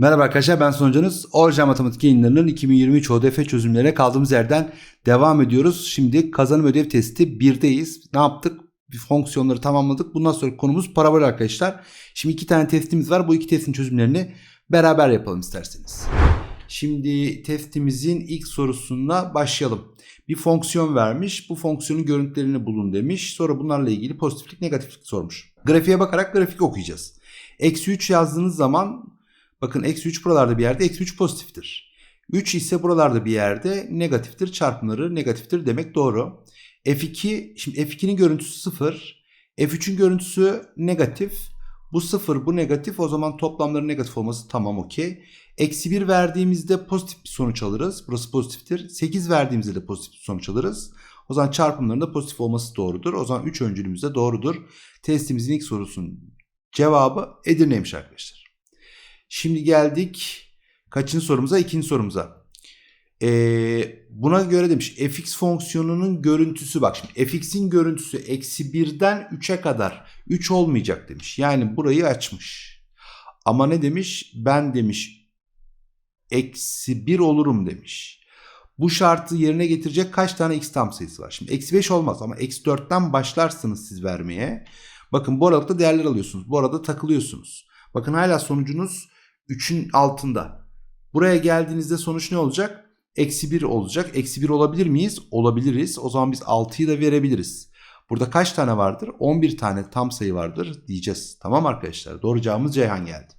Merhaba arkadaşlar ben sonucunuz Orja Matematik yayınlarının 2023 ODF çözümlerine kaldığımız yerden devam ediyoruz. Şimdi kazanım ödev testi 1'deyiz. Ne yaptık? Bir fonksiyonları tamamladık. Bundan sonra konumuz parabol arkadaşlar. Şimdi iki tane testimiz var. Bu iki testin çözümlerini beraber yapalım isterseniz. Şimdi testimizin ilk sorusuna başlayalım. Bir fonksiyon vermiş. Bu fonksiyonun görüntülerini bulun demiş. Sonra bunlarla ilgili pozitiflik negatiflik sormuş. Grafiğe bakarak grafik okuyacağız. Eksi 3 yazdığınız zaman Bakın eksi 3 buralarda bir yerde eksi 3 pozitiftir. 3 ise buralarda bir yerde negatiftir. Çarpımları negatiftir demek doğru. F2 şimdi F2'nin görüntüsü 0. F3'ün görüntüsü negatif. Bu 0 bu negatif o zaman toplamları negatif olması tamam okey. Eksi 1 verdiğimizde pozitif bir sonuç alırız. Burası pozitiftir. 8 verdiğimizde de pozitif bir sonuç alırız. O zaman çarpımların da pozitif olması doğrudur. O zaman 3 öncülümüz de doğrudur. Testimizin ilk sorusunun cevabı Edirne'ymiş arkadaşlar. Şimdi geldik kaçıncı sorumuza? İkinci sorumuza. Ee, buna göre demiş fx fonksiyonunun görüntüsü bak şimdi fx'in görüntüsü eksi 1'den 3'e kadar 3 olmayacak demiş. Yani burayı açmış. Ama ne demiş? Ben demiş eksi 1 olurum demiş. Bu şartı yerine getirecek kaç tane x tam sayısı var? Şimdi eksi 5 olmaz ama eksi 4'ten başlarsınız siz vermeye. Bakın bu aralıkta değerler alıyorsunuz. Bu arada takılıyorsunuz. Bakın hala sonucunuz 3'ün altında. Buraya geldiğinizde sonuç ne olacak? Eksi 1 olacak. Eksi 1 olabilir miyiz? Olabiliriz. O zaman biz 6'yı da verebiliriz. Burada kaç tane vardır? 11 tane tam sayı vardır diyeceğiz. Tamam arkadaşlar. Doğru cevabımız Ceyhan geldi.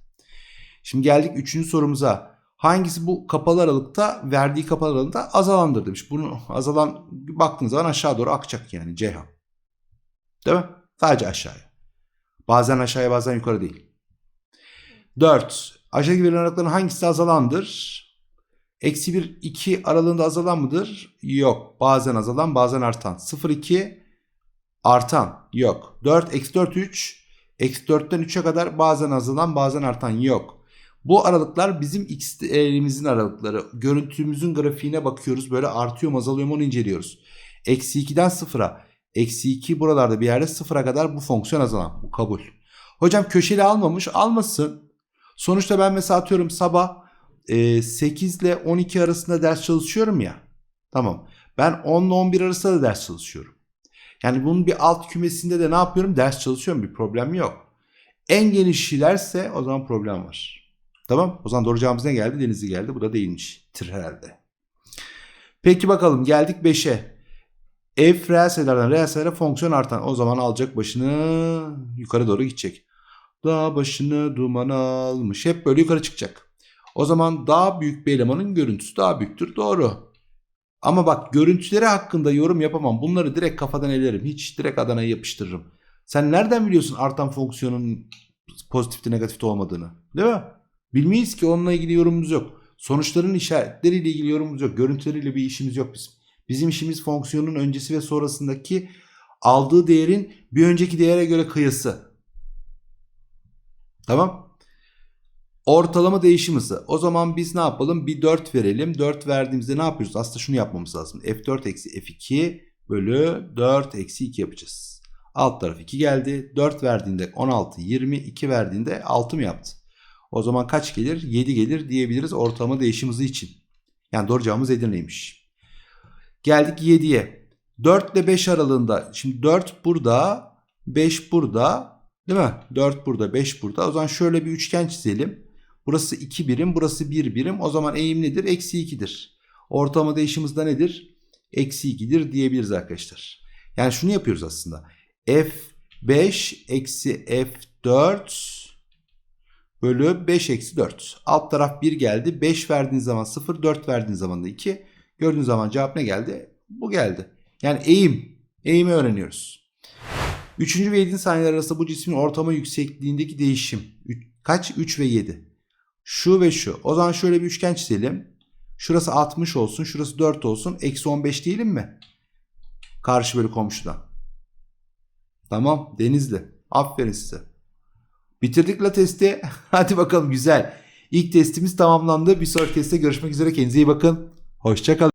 Şimdi geldik 3. sorumuza. Hangisi bu kapalı aralıkta verdiği kapalı aralıkta azalandır demiş. Bunu azalan baktığınız zaman aşağı doğru akacak yani Ceyhan. Değil mi? Sadece aşağıya. Bazen aşağıya bazen yukarı değil. 4. Aşağıdaki verilen aralıkların hangisi azalandır? Eksi 1, 2 aralığında azalan mıdır? Yok. Bazen azalan, bazen artan. 0, 2 artan. Yok. 4, eksi 4, 3. Eksi 4'ten 3'e kadar bazen azalan, bazen artan. Yok. Bu aralıklar bizim x değerimizin aralıkları. Görüntümüzün grafiğine bakıyoruz. Böyle artıyor mu azalıyor mu onu inceliyoruz. Eksi 2'den 0'a. Eksi 2 buralarda bir yerde 0'a kadar bu fonksiyon azalan. Bu kabul. Hocam köşeli almamış. Almasın. Sonuçta ben mesela atıyorum sabah e, 8 ile 12 arasında ders çalışıyorum ya. Tamam. Ben 10 ile 11 arasında da ders çalışıyorum. Yani bunun bir alt kümesinde de ne yapıyorum? Ders çalışıyorum. Bir problem yok. En genişlerse o zaman problem var. Tamam. O zaman doğru cevabımız ne geldi? Denizli geldi. Bu da değilmiştir herhalde. Peki bakalım geldik 5'e. F reel sayılardan reel sayılara fonksiyon artan. O zaman alacak başını yukarı doğru gidecek. Dağ başını duman almış. Hep böyle yukarı çıkacak. O zaman daha büyük bir elemanın görüntüsü daha büyüktür. Doğru. Ama bak görüntüleri hakkında yorum yapamam. Bunları direkt kafadan elerim. Hiç direkt Adana'ya yapıştırırım. Sen nereden biliyorsun artan fonksiyonun pozitifte negatifte olmadığını? Değil mi? Bilmeyiz ki onunla ilgili yorumumuz yok. Sonuçların işaretleriyle ilgili yorumumuz yok. Görüntüleriyle bir işimiz yok bizim. Bizim işimiz fonksiyonun öncesi ve sonrasındaki aldığı değerin bir önceki değere göre kıyası. Tamam. Ortalama değişim hızı. O zaman biz ne yapalım? Bir 4 verelim. 4 verdiğimizde ne yapıyoruz? Aslında şunu yapmamız lazım. F4 eksi F2 bölü 4 eksi 2 yapacağız. Alt taraf 2 geldi. 4 verdiğinde 16, 20, 2 verdiğinde 6 mı yaptı? O zaman kaç gelir? 7 gelir diyebiliriz ortalama değişim hızı için. Yani doğru cevabımız Edirne'ymiş. Geldik 7'ye. 4 ile 5 aralığında. Şimdi 4 burada, 5 burada. Değil mi? 4 burada, 5 burada. O zaman şöyle bir üçgen çizelim. Burası 2 birim, burası 1 birim. O zaman eğim nedir? Eksi 2'dir. Ortalama değişim hızı da nedir? Eksi 2'dir diyebiliriz arkadaşlar. Yani şunu yapıyoruz aslında. F5 eksi F4 bölü 5 eksi 4. Alt taraf 1 geldi. 5 verdiğiniz zaman 0, 4 verdiğiniz zaman da 2. Gördüğünüz zaman cevap ne geldi? Bu geldi. Yani eğim. Eğimi öğreniyoruz. Üçüncü ve 7. saniyeler arasında bu cismin ortama yüksekliğindeki değişim. Kaç? 3 ve 7. Şu ve şu. O zaman şöyle bir üçgen çizelim. Şurası 60 olsun. Şurası 4 olsun. Eksi 15 diyelim mi? Karşı bölü komşudan. Tamam. Denizli. Aferin size. Bitirdik la testi. Hadi bakalım güzel. İlk testimiz tamamlandı. Bir sonraki testte görüşmek üzere. Kendinize iyi bakın. Hoşçakalın.